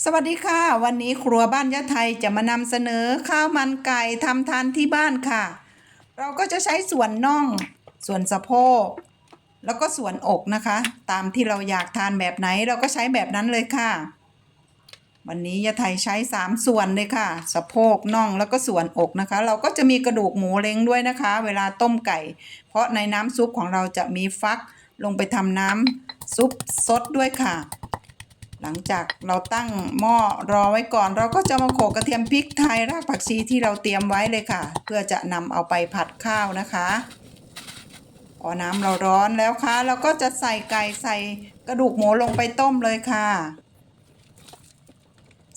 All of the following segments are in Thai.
สวัสดีค่ะ วันนี้ครัวบ้านยะไทยจะมานำเสนอข้าวมันไก่ทำทานที่บ้านค่ะ เราก็จะใช้ส่วนน่อง ส่วนสะโพกแล้วก็ส่วนอกนะคะ ตามที่เราอยากทานแบบไหนเราก็ใช้แบบนั้นเลยค่ะ วันนี้ยะไทยใช้ 3 ส่วนเลยค่ะ สะโพกน่องแล้วก็ส่วนอกนะคะ เราก็จะมีกระดูกหมูเล้งด้วยนะคะ เวลาต้มไก่ เพราะในน้ำซุปของเราจะมีฟักลงไปทำน้ำซุปซดด้วยค่ะ หลังจากเราตั้งหม้อรอไว้ก่อน เราก็จะมาโขกกระเทียมพริกไทยรากผักชีที่เราเตรียมไว้เลยค่ะ เพื่อจะนำเอาไปผัดข้าวนะคะพอน้ำเราร้อนแล้วค่ะ เราก็จะใส่ไก่ใส่กระดูกหมูลงไปต้มเลยค่ะ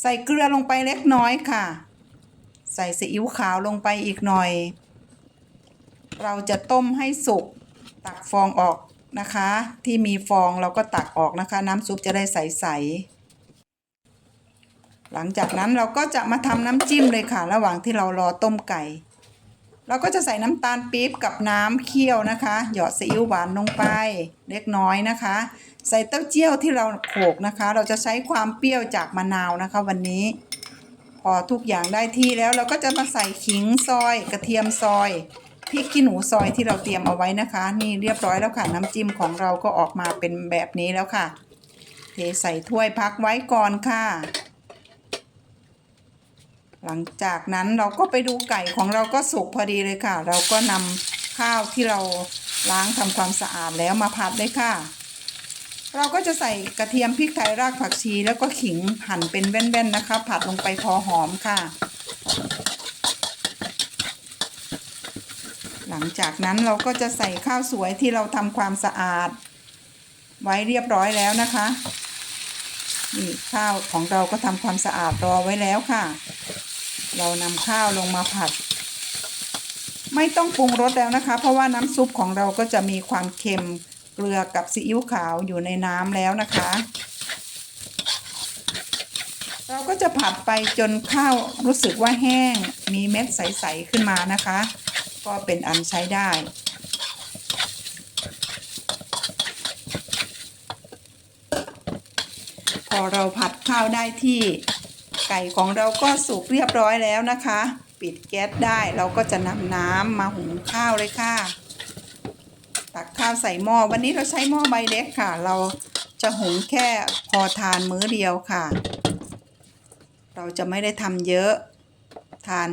ใส่เกลือลงไปเล็กน้อยค่ะ ใส่ซีอิ๊วขาวลงไปอีกหน่อย เราจะต้มให้สุก ตักฟองออก นะคะ ที่มีฟองเราก็ตักออกนะคะ น้ำซุปจะได้ใสๆหลังจากนั้นเราก็จะมาทำน้ำจิ้มเลยค่ะ ระหว่างที่เรารอต้มไก่ เราก็จะใส่น้ำตาลปี๊บกับน้ำเคี่ยวนะคะ หยอดซีอิ๊วหวานลงไปเล็กน้อยนะคะ ใส่เต้าเจี้ยวที่เราโขกนะคะ เราจะใช้ความเปรี้ยวจากมะนาวนะคะ วันนี้ พอทุกอย่างได้ที่แล้วเราก็จะมาใส่ขิงซอย กระเทียมซอย พริกขี้หนูซอยที่เราเตรียมเอาไว้นะคะ นี่เรียบร้อยแล้วค่ะ น้ำจิ้มของเราก็ออกมาเป็นแบบนี้แล้วค่ะ เทใส่ถ้วยพักไว้ก่อนค่ะ หลังจากนั้นเราก็ไปดูไก่ของเราก็สุกพอดีเลยค่ะ เราก็นำข้าวที่เราล้างทำความสะอาดแล้วมาผัดเลยค่ะ เราก็จะใส่กระเทียมพริกไทยรากผักชี แล้วก็ขิงหั่นเป็นแว่นๆนะคะ ผัดลงไปพอหอมค่ะ ลังจากนั้นเราก็จะใส่ข้าวสวยที่เราทำความสะอาด ไว้เรียบร้อยแล้วนะคะนี่ข้าวของเราก็ทำความสะอาดรอไว้แล้วค่ะ เรานำข้าวลงมาผัด ไม่ต้องปรุงรสแล้วนะคะ เพราะว่าน้ำซุปของเราก็จะมีความเค็มเกลือกับซีอิ๊วขาวอยู่ในน้ำแล้วนะคะ เราก็จะผัดไปจนข้าวรู้สึกว่าแห้งมีเม็ดใส ๆ ขึ้นมานะคะ ก็เป็นอันใช้ได้ พอเราผัดข้าวได้ที่ไก่ของเราก็สุกเรียบร้อยแล้วนะคะ ปิดแก๊สได้เราก็จะนำน้ำมาหุงข้าวเลยค่ะ ตักข้าวใส่หม้อวันนี้เราใช้หม้อใบเล็กค่ะ เราจะหุงแค่พอทานมื้อเดียวค่ะ เราจะไม่ได้ทำเยอะทาน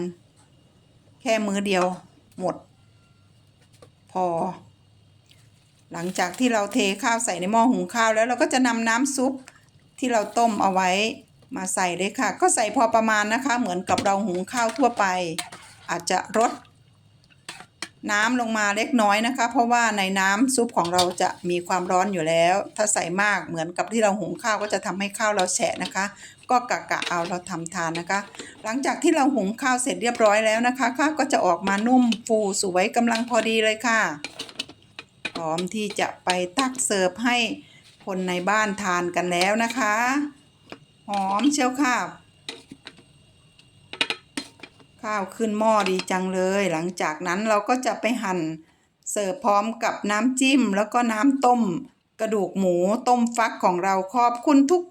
แค่มื้อเดียว หมด พอ หลังจากที่เราเทข้าวใส่ในหม้อหุงข้าวแล้วเราก็จะนำน้ำซุปที่เราต้มเอาไว้มาใส่เลยค่ะ ก็ใส่พอประมาณนะคะ เหมือนกับเราหุงข้าวทั่วไป อาจจะลด น้ำลงมาเล็กน้อยนะคะ เพราะว่าในน้ำซุปของเราจะมีความร้อนอยู่แล้ว ถ้าใส่มากเหมือนกับที่เราหุงข้าวก็จะทำให้ข้าวเราแฉะนะคะ ก็กะกะเอาเราทำทานนะคะ หลังจากที่เราหุงข้าวเสร็จเรียบร้อยแล้วนะคะ ข้าวก็จะออกมานุ่มฟูสวยกำลังพอดีเลยค่ะพร้อมที่จะไปตักเสิร์ฟให้คนในบ้านทานกันแล้วนะคะ หอมเชียวค่ะ ข้าวขึ้นหม้อดีจังเลย หลังจากนั้นเราก็จะไปหั่นเสิร์ฟพร้อมกับน้ำจิ้ม แล้วก็น้ำต้ม กระดูกหมูต้มฟักของเราขอบคุณทุก